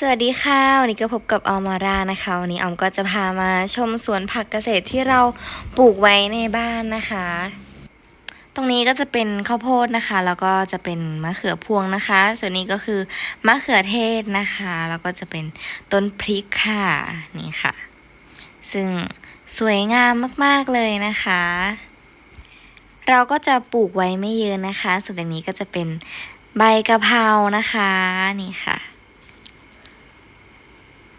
สวัสดีค่ะ วันนี้ก็พบกับออมมารานะคะ วันนี้ออมก็จะพามาชมสวนผักเกษตรที่เราปลูกไว้ในบ้านนะคะ ตรงนี้ก็จะเป็นข้าวโพดนะคะ แล้วก็จะเป็นมะเขือพวงนะคะ ส่วนนี้ก็คือมะเขือเทศนะคะ แล้วก็จะเป็นต้นพริกค่ะนี่ค่ะ ซึ่งสวยงามมากๆเลยนะคะ เราก็จะปลูกไว้ไม่เยอะนะคะ ส่วนตรงนี้ก็จะเป็นใบกะเพรานะคะนี่ค่ะ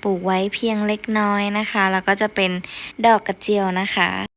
ปลูกไว้เพียงเล็กน้อยนะคะ แล้วก็จะเป็นดอกกระเจียวนะคะ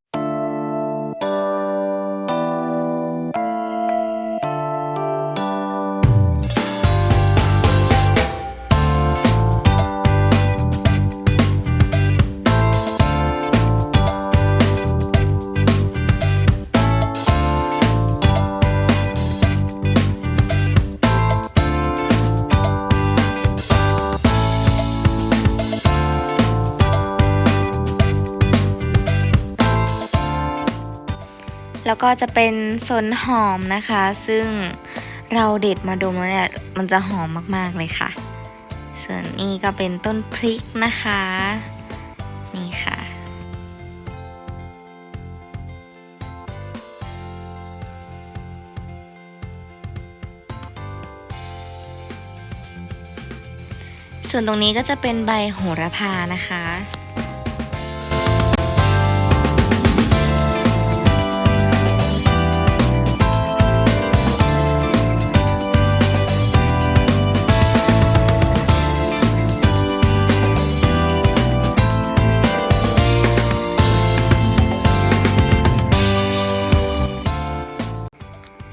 แล้วก็จะเป็นสนหอมนะคะ ซึ่งเราเด็ดมาดมแล้วเนี่ยมันจะหอมมากๆเลยค่ะ ส่วนนี้ก็เป็นต้นพริกนะคะ นี่ค่ะส่วนตรงนี้ก็จะเป็นใบโหระพานะคะ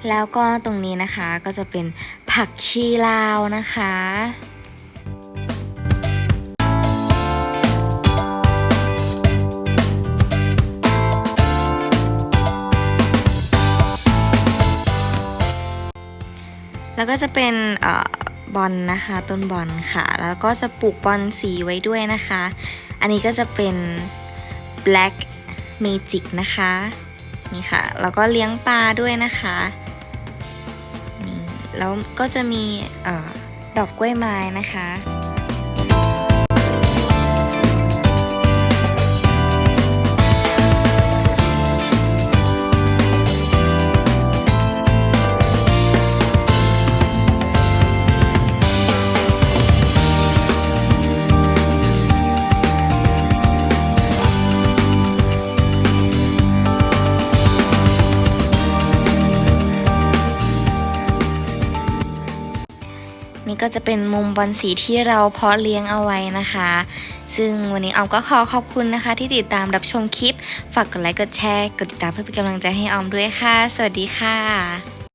แล้วก็ตรงนี้นะคะก็จะเป็นผักชีลาวนะคะ แล้วก็จะเป็นอบอลนะคะต้นบอลค่ะ แล้วก็จะปลูกบอลสีไว้ด้วยนะคะ อันนี้ก็จะเป็น black magic นะคะนี่ค่ะ แล้วก็เลี้ยงปลาด้วยนะคะ แล้วก็จะมีอดอกกล้วยไม้นะคะ นี่ก็จะเป็นมุมบอลสีที่เราเพาะเลี้ยงเอาไว้นะคะ ซึ่งวันนี้ออมก็ขอขอบคุณนะคะ ที่ติดตามรับชมคลิป ฝากกดไลค์กดแชร์ กดติดตามเพื่อเป็นกำลังใจให้ออมด้วยค่ะ สวัสดีค่ะ